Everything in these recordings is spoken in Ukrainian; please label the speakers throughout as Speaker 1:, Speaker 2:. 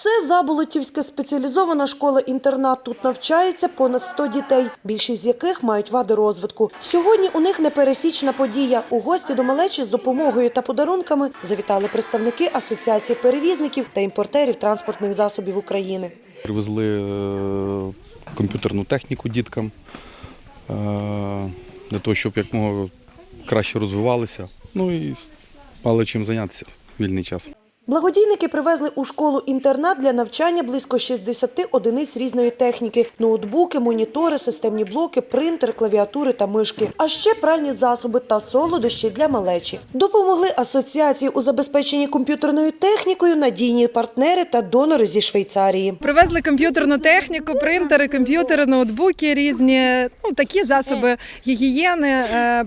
Speaker 1: Це Заболотівська спеціалізована школа-інтернат. Тут навчається понад 100 дітей, більшість з яких мають вади розвитку. Сьогодні у них непересічна подія. У гості до малечі з допомогою та подарунками завітали представники Асоціації перевізників та імпортерів транспортних засобів України.
Speaker 2: Привезли е, комп'ютерну техніку діткам е, для того, щоб якомога краще розвивалися. Ну і мали чим зайнятися в вільний час.
Speaker 1: Благодійники привезли у школу-інтернат для навчання близько 60 одиниць різної техніки: ноутбуки, монітори, системні блоки, принтер, клавіатури та мишки, а ще пральні засоби та солодощі для малечі. Допомогли асоціації у забезпеченні комп'ютерною технікою надійні партнери та донори зі Швейцарії.
Speaker 3: Привезли комп'ютерну техніку, принтери, комп'ютери, ноутбуки різні, ну такі засоби гігієни, е,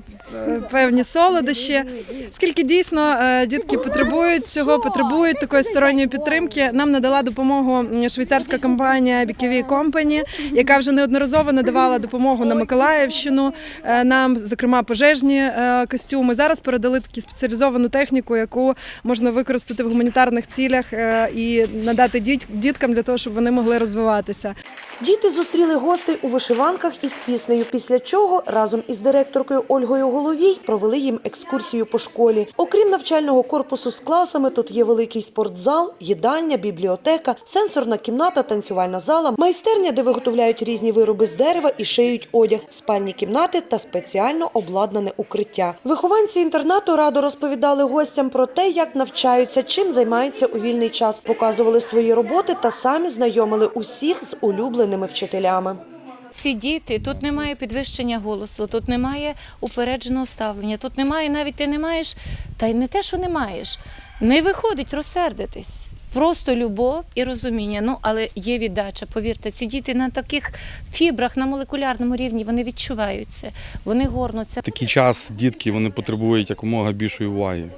Speaker 3: певні солодощі. Скільки дійсно е, дітки потребують цього, потребують такої сторонньої підтримки. Нам надала допомогу швейцарська компанія BKV Company, яка вже неодноразово надавала допомогу на Миколаївщину. е, Нам, зокрема, пожежні е, костюми. Зараз передали таку спеціалізовану техніку, яку можна використати в гуманітарних цілях е, і надати діткам для того, щоб вони могли розвиватися.
Speaker 1: Діти зустріли гостей у вишиванках із піснею, після чого разом із директоркою Ольгою Головій провели їм екскурсію по школі. Окрім навчального корпусу з класами, тут є великий спортзал, їдальня, бібліотека, сенсорна кімната, танцювальна зала, майстерня, де виготовляють різні вироби з дерева і шиють одяг, спальні кімнати та спеціально обладнане укриття. Вихованці інтернату радо розповідали гостям про те, як навчаються, чим займаються у вільний час, показували свої роботи та самі знайомили усіх з улюбленими вчителями.
Speaker 4: Ці діти, тут немає підвищення голосу, тут немає упередженого ставлення, тут немає, навіть ти не маєш, та й не те, що не маєш, не виходить розсердитись. Просто любов і розуміння. Ну, але є віддача. Повірте, ці діти на таких фібрах, на молекулярному рівні, вони відчувають це, вони горнуться.
Speaker 2: Такий час дітки вони потребують якомога більшої уваги.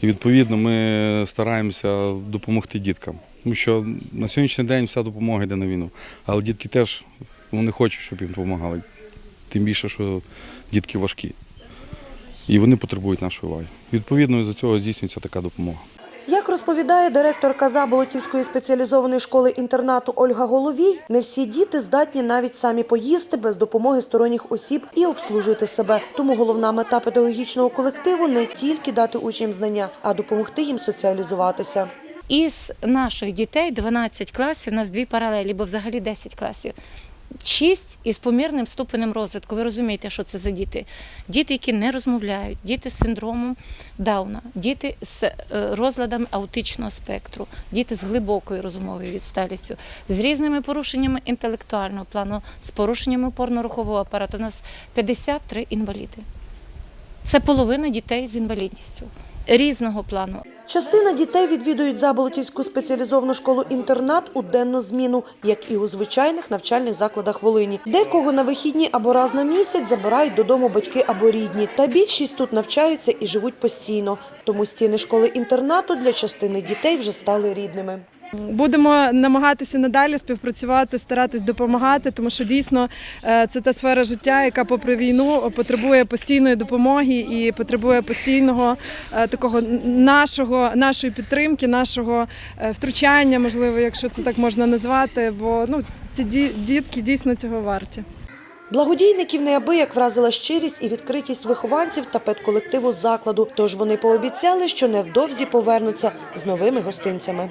Speaker 2: І відповідно ми стараємося допомогти діткам. Тому що на сьогоднішній день вся допомога йде на війну. Але дітки теж вони хочуть, щоб їм допомагали. Тим більше, що дітки важкі. І вони потребують нашої уваги. Відповідно, з цього здійснюється така допомога.
Speaker 1: Як розповідає директорка Заболотівської спеціалізованої школи-інтернату Ольга Головій, не всі діти здатні навіть самі поїсти без допомоги сторонніх осіб і обслужити себе. Тому головна мета педагогічного колективу не тільки дати учням знання, а допомогти їм соціалізуватися.
Speaker 4: Із наших дітей 12 класів, у нас дві паралелі, бо взагалі 10 класів. Шість із помірним ступенем розвитку. Ви розумієте, що це за діти? Діти, які не розмовляють, діти з синдромом Дауна, діти з е, розладами аутичного спектру, діти з глибокою розумовою відсталістю, з різними порушеннями інтелектуального плану, з порушеннями опорно-рухового апарату. У нас 53 інваліди. Це половина дітей з інвалідністю різного плану.
Speaker 1: Частина дітей відвідують Заболотівську спеціалізовану школу-інтернат у денну зміну, як і у звичайних навчальних закладах Волині. Декого на вихідні або раз на місяць забирають додому батьки або рідні. Та більшість тут навчаються і живуть постійно. Тому стіни школи-інтернату для частини дітей вже стали рідними.
Speaker 3: Будемо намагатися надалі співпрацювати, старатись допомагати, тому що дійсно е, це та сфера життя, яка, попри війну, потребує постійної допомоги і потребує постійного е, такого нашого, нашої підтримки, нашого е, втручання, можливо, якщо це так можна назвати. Бо ну ці дітки дійсно цього варті.
Speaker 1: Благодійників неабияк вразила щирість і відкритість вихованців та педколективу закладу. Тож вони пообіцяли, що невдовзі повернуться з новими гостинцями.